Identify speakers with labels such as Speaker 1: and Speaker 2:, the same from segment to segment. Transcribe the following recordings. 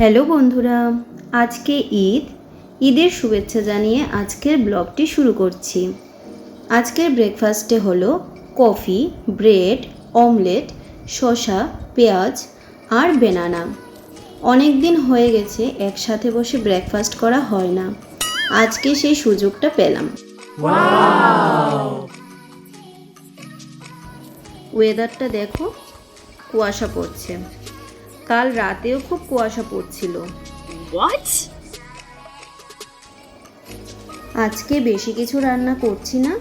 Speaker 1: Hello বন্ধুরা, আজকে ঈদ। ঈদের শুভেচ্ছা জানিয়ে আজকের ব্লগটি শুরু করছি। আজকের ব্রেকফাস্টে হলো কফি, ব্রেড, অমলেট, শসা, পেঁয়াজ আর বেনানা। অনেক দিন হয়ে গেছে একসাথে বসে ব্রেকফাস্ট করা হয় না। আজকে সেই সুযোগটা পেলাম। ওয়েদারটা দেখো, কুয়াশা পড়ছে। কাল রাতেও খুব কুয়াশা পড়ছিল? আজকে বেশি কিছু রান্না করছি না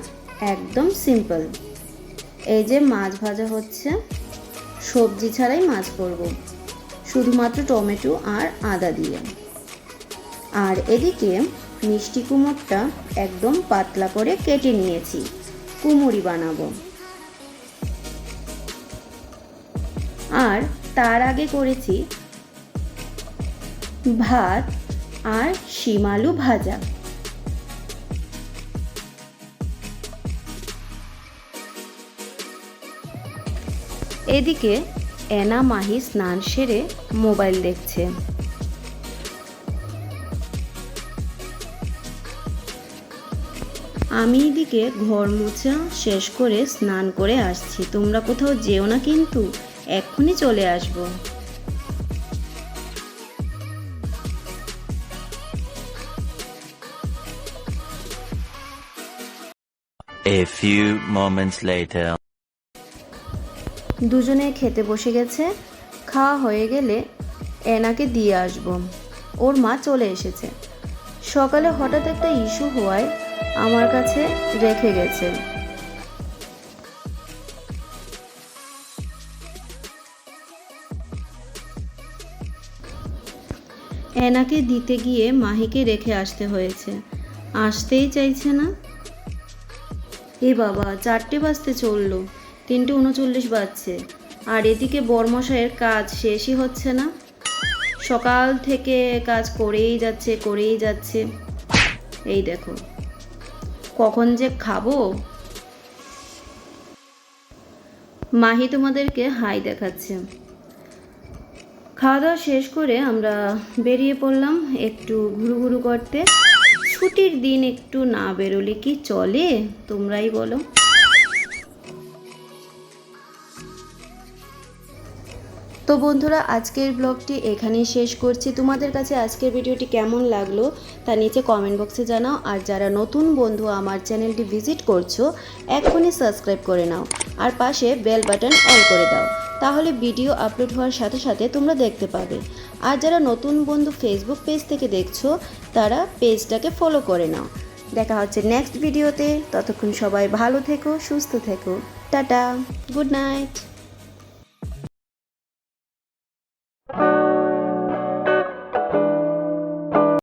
Speaker 1: একদম সিম্পল এই যে মাছ ভাজা হচ্ছে সবজি ছাড়াই মাছ করব। শুধুমাত্র টমেটো আর আদা দিয়ে। আর এদিকে মিষ্টি কুমড়টা একদম পাতলা করে কেটে নিয়েছি কুমুরি বানাবো। আর তার আগে করেছি ভাত আর শিমালু ভাজা। এদিকে এনা মাহি স্নান সেরে মোবাইল দেখছে। আমি এদিকে ঘর মোছা শেষ করে স্নান করে আসছি। তোমরা কোথাও যেও না কিন্তু। এক্ষুনি চলে আসব।
Speaker 2: A few moments later.
Speaker 1: দুজনে খেতে বসে গেছে। খাওয়া হয়ে গেলে এনাকে দিয়ে আসব। ওর মা চলে এসেছে। সকালে হঠাৎ একটা ইস্যু হওয়ায় আমার কাছে রেখে গেছে। এনাকে দিতে গিয়ে মাহিকে রেখে আসতে হয়েছে। আসতেই চাইছে না। এ বাবা, চারটে বাজতে চলল। তিনটে উনচল্লিশ বাজছে। আর এদিকে বর্মশাইয়ের কাজ শেষই হচ্ছে না। সকাল থেকে কাজ করেই যাচ্ছে করেই যাচ্ছে। এই দেখো। কখন যে খাব? মাহি তোমাদেরকে হাই দেখাচ্ছে। খাওয়া দাওয়া শেষ করে আমরা বেরিয়ে পড়লাম একটু ঘুরু ঘুরু করতে। ছুটির দিন একটু না বেরোলে কি চলে? তোমরাই বলো। তো বন্ধুরা, আজকের ব্লগটি এখানেই শেষ করছি। তোমাদের কাছে আজকের ভিডিওটি কেমন লাগল তা নিচে কমেন্ট বক্সে জানাও। আর যারা নতুন বন্ধু আমার চ্যানেলটি ভিজিট করছ, এক্ষুনি সাবস্ক্রাইব করে নাও। আর পাশে বেল বাটন অন করে দাও। তাহলে ভিডিও আপলোড হওয়ার সাথে সাথে তোমরা দেখতে পাবে। আর যারা নতুন বন্ধু ফেসবুক পেজ থেকে দেখছ, তারা পেজটাকে ফলো করে নাও। দেখা হচ্ছে নেক্সট ভিডিওতে ততক্ষণ সবাই ভালো থেকো, সুস্থ থেকো। Tata good night